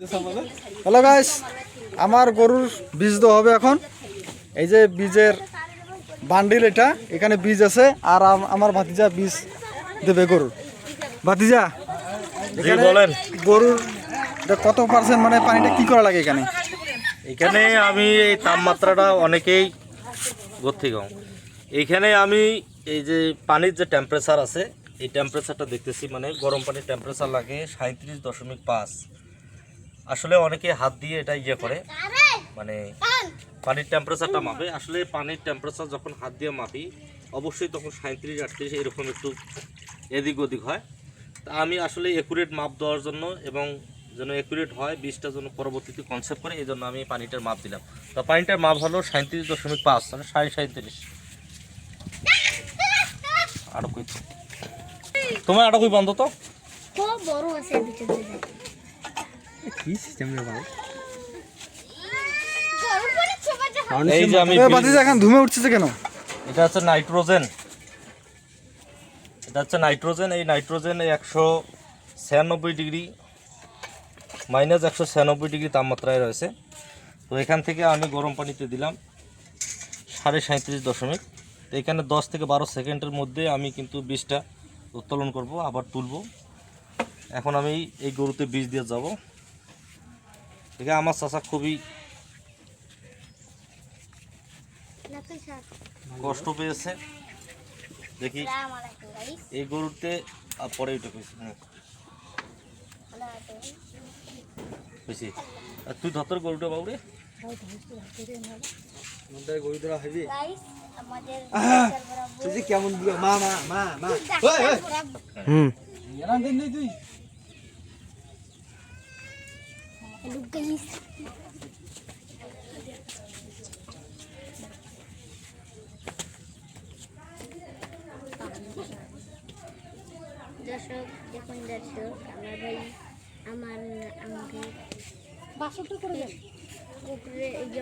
Hello guys আমার গরুর বীজ দেওয়া হবে এখন। এই যে বীজের বান্ডিল এটা এখানে বীজ আছে আর আম- আমার ভাতিজা বীজ দেবে গরুর। ভাতিজা বলেন। গরুর কত পার্সেন্ট মানে পানিটা কি করা লাগে এখানে? এখানে আমি এই তাপমাত্রাটা অনেকেই গতি কম। এইখানে আমি এই যে পানির যে টেম্পারেচার আছে এই টেম্পারেচারটা দেখতেছি মানে গরম পানির টেম্পারেচার লাগে সাঁত্রিশ দশমিক পাঁচ। আসলে অনেকে হাত দিয়ে এটা ইয়ে করে। মানে পানির টেম্পারেচারটা মাপে। আসলে পানির টেম্পারেচার যখন হাত দিয়ে মাপি, অবশ্যই তখন সাঁত্রিশ আটত্রিশ এরকম একটু এদিক ওদিক হয়। তা আমি আসলে একুরেট মাপ দেওয়ার জন্য এবং যেন একুরেট হয়, বীজটা যেন পরবর্তীতে কনসেপ্ট করে, এই জন্য আমি পানিটার মাপ দিলাম। তো পানিটার মাপ হলো সাঁত্রিশ দশমিক পাঁচ মানে সাড়ে সাঁত্রিশ আরও কই? তোমার আরও কই বন্ধ তো? বড় আছে কি সিস্টেম রে ভাই? গরম করে ছোপা যা এই যে আমি বীজ- ভাতিজা এখন ধুমে উঠতেছে কেন? এটা হচ্ছে নাইট্রোজেন। এটা হচ্ছে নাইট্রোজেন। এই নাইট্রোজেন একশো ছিয়ানব্বই ডিগ্রি মাইনাস একশো ছিয়ানব্বই ডিগ্রি তাপমাত্রায় রয়েছে। তো এখান থেকে আমি গরম পানিতে দিলাম সাড়ে সাঁত্রিশ দশমিক। তো এখানে দশ থেকে বারো সেকেন্ডের মধ্যে আমি কিন্তু বীজটা উত্তোলন করব আবার তুলব। এখন আমি এই গরুতে বীজ দিয়ে যাব। ঠিক আমার চাষা খুবই কষ্ট পেয়েছে। দেখি এই গরুতে আ, পরে কইছি হুম, কইছি আর তুই গরুটা ধরা আমাদের তুই যে কেমন দিও মা মা মা। মা হুম। দিন নেই তুই। হ্যালো গাইস দর্শক দেখুন দর্শক আমার ভাই আমার আমাকে বাসত করে উপরে এই যে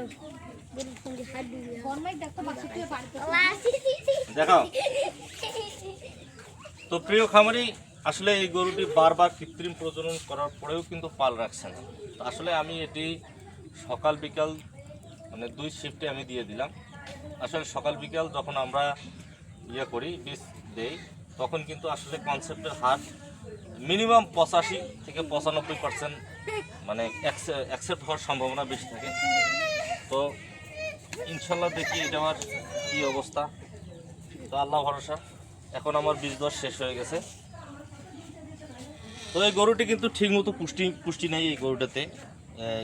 গরুর সঙ্গে হাত দিয়ে ফরমাই দেখো বাসত দেখাও। তো প্রিয় খামারি আসলে এই গরুটি বারবার কৃত্রিম প্রজনন করার পরেও কিন্তু পাল রাখছে না। তো আসলে আমি এটি সকাল বিকাল মানে দুই শিফটে আমি দিয়ে দিলাম। আসলে সকাল বিকাল যখন আমরা ইয়ে করি, বীজ দেই, তখন কিন্তু আসলে কনসেপ্টের হার মিনিমাম পঁচাশি থেকে পঁচানব্বই পার্সেন্ট মানে অ্যাকসেপ্ট হওয়ার সম্ভাবনা বেশি থাকে। তো ইনশাল্লাহ দেখি এটা আমার কী অবস্থা। তো আল্লাহ ভরসা, এখন আমার বীজ দশ শেষ হয়ে গেছে। তো এই গরুটি কিন্তু ঠিকমতো পুষ্টি পুষ্টি নেই এই গরুটাতে।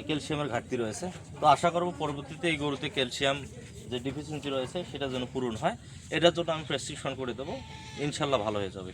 ক্যালসিয়ামের ঘাটতি রয়েছে। তো আশা করব পরবর্তীতে এই গরুতে ক্যালসিয়াম যে ডিফিসিয়েন্সি রয়েছে, সেটা যেন পূরণ হয়। এটার জন্য আমি প্রেসক্রিপশন করে দেবো। ইনশাল্লাহ ভালো হয়ে যাবে।